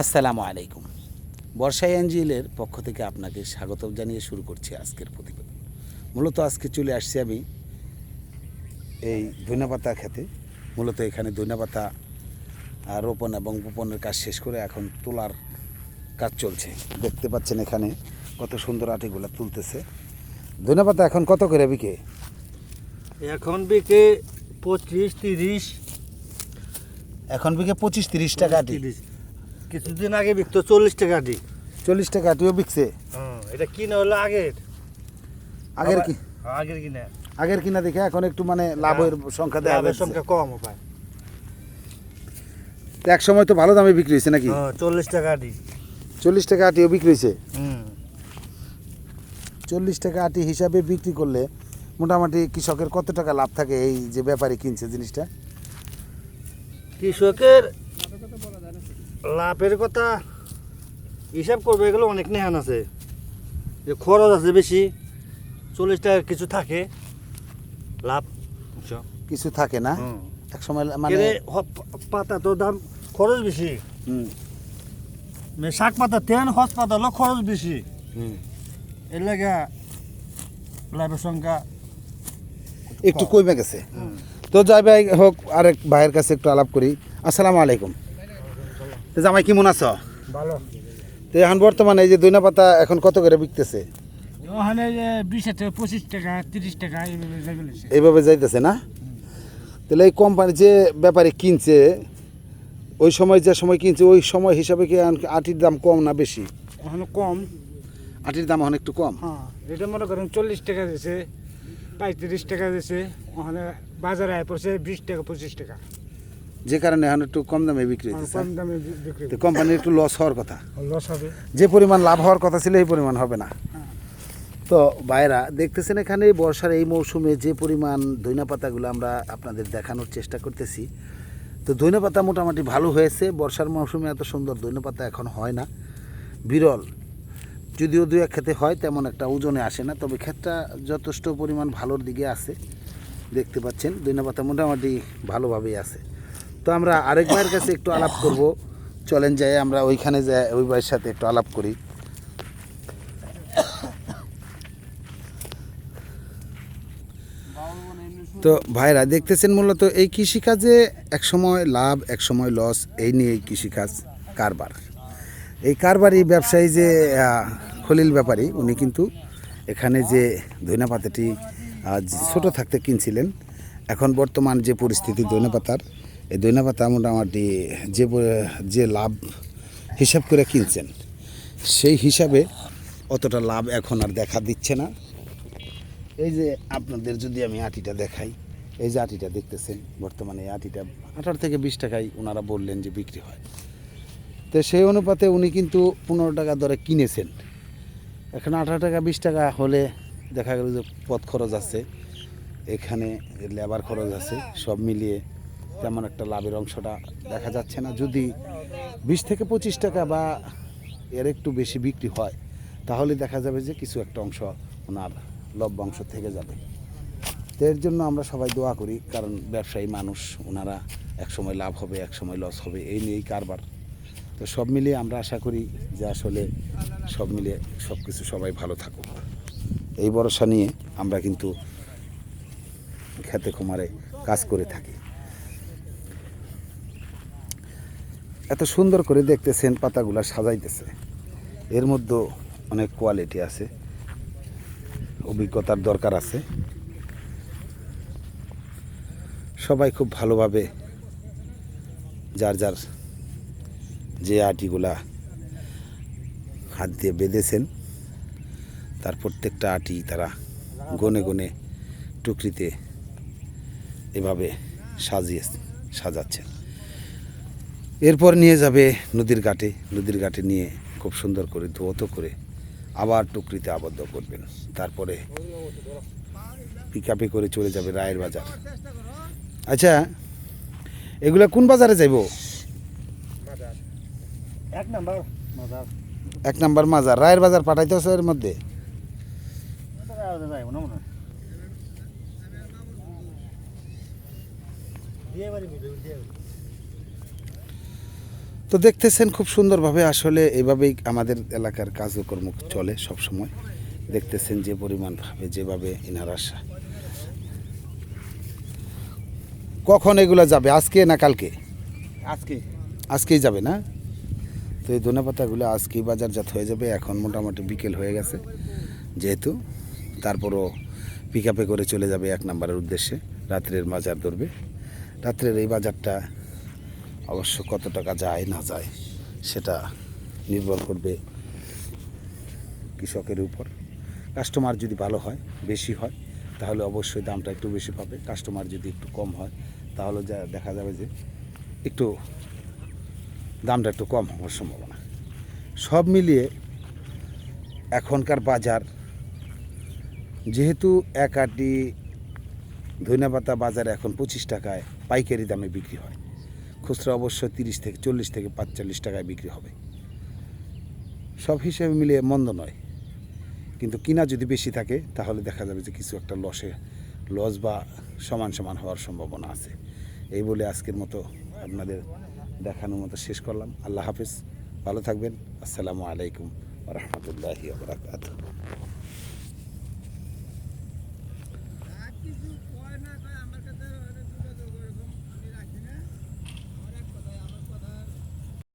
আসসালামু আলাইকুম। বর্ষা এনজিএলের পক্ষ থেকে আপনাকে স্বাগত জানিয়ে শুরু করছি আজকের প্রতিবেদন। মূলত আজকে চলে আসছি আমি এই ধনেপাতা খেতে। মূলত এখানে ধনেপাতা রোপণ এবং বপনের কাজ শেষ করে এখন তোলার কাজ চলছে। দেখতে পাচ্ছেন এখানে কত সুন্দর আটিগুলো তুলতেছে। ধনেপাতা এখন কত করে বিকে? এখন বিকে পঁচিশ তিরিশ। এখন বিকে পঁচিশ তিরিশ টাকা আটি। কিছুদিন আগে বিকতো চল্লিশ টাকা দি। চল্লিশ টাকা আটিও বিকছে? এটা কিনা হলো আগের। আগের কি? হ্যাঁ, আগের কিনা। আগের কিনা দেখে এখন একটু মানে লাভের সংখ্যা দেওয়া লাভের সংখ্যা কম পায় এক সময় তো ভালো দামে বিক্রি হয়েছে নাকি? হ্যাঁ চল্লিশ টাকা দি। চল্লিশ টাকা আটিও বিক্রি হয়েছে? হুম। চল্লিশ টাকা আটি হিসাবে বিক্রি করলে মোটামুটি কৃষকের কত টাকা লাভ থাকে এই যে ব্যাপারে কিনছে জিনিসটা? কৃষকের লাভের কথা হিসাব করবে এগুলো অনেক নেহান আছে। যে খরচ আছে বেশি চল্লিশ টাকা কিছু থাকে লাভ? কিছু থাকে না? এক সময় মানে পাতা তো দাম খরচ বেশি। হুম, শাক পাতা তেন হস পাতা হলো খরচ বেশি। হুম। এর লাগা লাভের সংখ্যা একটু কমে। গেছে। তো যাই ভাই হোক আরেক ভাইয়ের কাছে একটু আলাপ করি। আসসালামু আলাইকুম। তো জামাই কেমন আছো? ভালো। তো এখন বর্তমানে এই যে দইনা পাতা এখন কত করে বিকতেছে? ওখানে যে বিশ থেকে পঁচিশ টাকা তিরিশ টাকা এইভাবে যাই এইভাবে যাইতেছে না? তাহলে এই কোম্পানি যে ব্যাপারে কিনছে ওই সময় যে সময় কিনছে ওই সময় হিসাবে কি আটির দাম কম না বেশি? ওখানে কম। আটির দাম এখন একটু কম? হ্যাঁ এটা মনে করেন চল্লিশ টাকা দিয়েছে পঁয়ত্রিশ টাকা দিয়েছে ওখানে বাজারে পড়ছে বিশ টাকা পঁচিশ টাকা। যে কারণে এখন একটু কম দামে বিক্রি হচ্ছে হইতেছে। কম দামে বিক্রি তো কোম্পানির একটু লস হওয়ার কথা। লস হবে। যে পরিমাণ লাভ হওয়ার কথা ছিল এই পরিমাণ হবে না। তো ভাইরা দেখতেছেন এখানে বর্ষার এই মৌসুমে যে পরিমাণ ধইনা পাতাগুলো আমরা আপনাদের দেখানোর চেষ্টা করতেছি। তো ধইনা পাতা মোটামুটি ভালো হয়েছে। বর্ষার মৌসুমে এত সুন্দর ধইনা পাতা এখন হয় না। বিরল। যদিও দু এক খেতে হয় তেমন একটা ওজনে আসে না। তবে ক্ষেতটা যথেষ্ট পরিমাণ ভালোর দিকে আছে। দেখতে পাচ্ছেন দইনা পাতা মোটামুটি ভালোভাবেই আছে। তো আমরা আরেক ভাইয়ের কাছে একটু আলাপ করব। চলেন যাই, আমরা ওইখানে যাই, ওই ভাইয়ের সাথে একটু আলাপ করি। তো ভাইরা, দেখতেছেন মূলত এই কৃষিকাজে এক সময় লাভ এক সময় লস, এই নিয়ে এই কৃষিকাজ কারবার। এই কারবারি ব্যবসায়ী যে খলিল ব্যাপারী, উনি কিন্তু এখানে যে ধইনা পাতাটি ছোটো থাকতে কিনছিলেন, এখন বর্তমান যে পরিস্থিতি ধইনা পাতার এই ধইনা পাতা মোটামুটি যে যে লাভ হিসাব করে কিনছেন, সেই হিসাবে অতটা লাভ এখন আর দেখা দিচ্ছে না। এই যে আপনাদের যদি আমি আটিটা দেখাই, এই যে আটিটা দেখতেছেন, বর্তমানে এই আটিটা আঠারো থেকে বিশ টাকায় ওনারা বললেন যে বিক্রি হয়। তো সেই অনুপাতে উনি কিন্তু পনেরো টাকা দরে কিনেছেন। এখন আঠারো টাকা, বিশ টাকা হলে দেখা গেল যে পথ খরচ আছে, এখানে লেবার খরচ আছে, সব মিলিয়ে তেমন একটা লাভের অংশটা দেখা যাচ্ছে না। যদি বিশ থেকে পঁচিশ টাকা বা এর একটু বেশি বিক্রি হয়, তাহলে দেখা যাবে যে কিছু একটা অংশ ওনার লভ্যাংশ থেকে যাবে। তো এর জন্য আমরা সবাই দোয়া করি, কারণ ব্যবসায়ী মানুষ, ওনারা এক সময় লাভ হবে এক সময় লস হবে, এই নিয়েই কারবার। তো সব মিলিয়ে আমরা আশা করি যে আসলে সব মিলিয়ে সব কিছু সবাই ভালো থাকুক। এই ভরসা নিয়ে আমরা কিন্তু খেতে খুমারে কাজ করে থাকি। এত সুন্দর করে দেখতেছেন, পাতাগুলা সাজাইতেছে। এর মধ্যে অনেক কোয়ালিটি আছে। অভিজ্ঞতার দরকার আছে। সবাই খুব ভালোভাবে যার যার যে আটিগুলা হাত দিয়ে বেঁধেছেন, তার প্রত্যেকটা আটি তারা গনে গনে টুকরিতে এভাবে সাজিয়ে সাজাচ্ছেন। এরপর নিয়ে যাবে নদীর ঘাটে। নদীর ঘাটে নিয়ে খুব সুন্দর করে ধুয়ত করে আবার টুকরিতে আবদ্ধ করবেন। তারপরে পিক আপে করে চলে যাবে রায়ের বাজার। আচ্ছা এগুলা কোন বাজারে যাইব? এক নাম্বার এক নাম্বার মাজার। রায়ের বাজার পাঠাইতে আছে এর মধ্যে? বাড়ি। তো দেখতেছেন খুব সুন্দরভাবে আসলে এভাবেই আমাদের এলাকার কাজকর্ম চলে সব সময় দেখতেছেন যে পরিমাণভাবে যেভাবে ইনার আসা। কখন এগুলো যাবে? আজকে না কালকে? আজকে। আজকেই যাবে না? তো এই ধনে পাতাগুলো আজকেই বাজারজাত হয়ে যাবে। এখন মোটামুটি বিকেল হয়ে গেছে যেহেতু। তারপরও পিক আপে করে চলে যাবে এক নম্বরের উদ্দেশ্যে। রাত্রের বাজার ধরবে। রাত্রের এই বাজারটা অবশ্য কত টাকা যায়, না যায়, সেটা নির্ভর করবে কৃষকের উপর। কাস্টমার যদি ভালো হয়, বেশি হয়, তাহলে অবশ্যই দামটা একটু বেশি পাবে। কাস্টমার যদি একটু কম হয়, তাহলে যা দেখা যাবে যে একটু দামটা একটু কম হওয়ার সম্ভাবনা। সব মিলিয়ে এখনকার বাজার, যেহেতু এক আটি ধনেপাতা বাজারে এখন পঁচিশ টাকায় পাইকারি দামে বিক্রি হয়। খুচরা অবশ্য তিরিশ থেকে চল্লিশ থেকে পাঁচচল্লিশ টাকায় বিক্রি হবে। সব হিসেবে মিলিয়ে মন্দ নয়। কিন্তু কিনা যদি বেশি থাকে, তাহলে দেখা যাবে যে কিছু একটা লসে, লস বা সমান সমান হওয়ার সম্ভাবনা আছে। এই বলে আজকের মতো আপনাদের দেখানোর মতো শেষ করলাম। আল্লাহ হাফিজ। ভালো থাকবেন। আসসালামু আলাইকুম রহমতুল্লাহি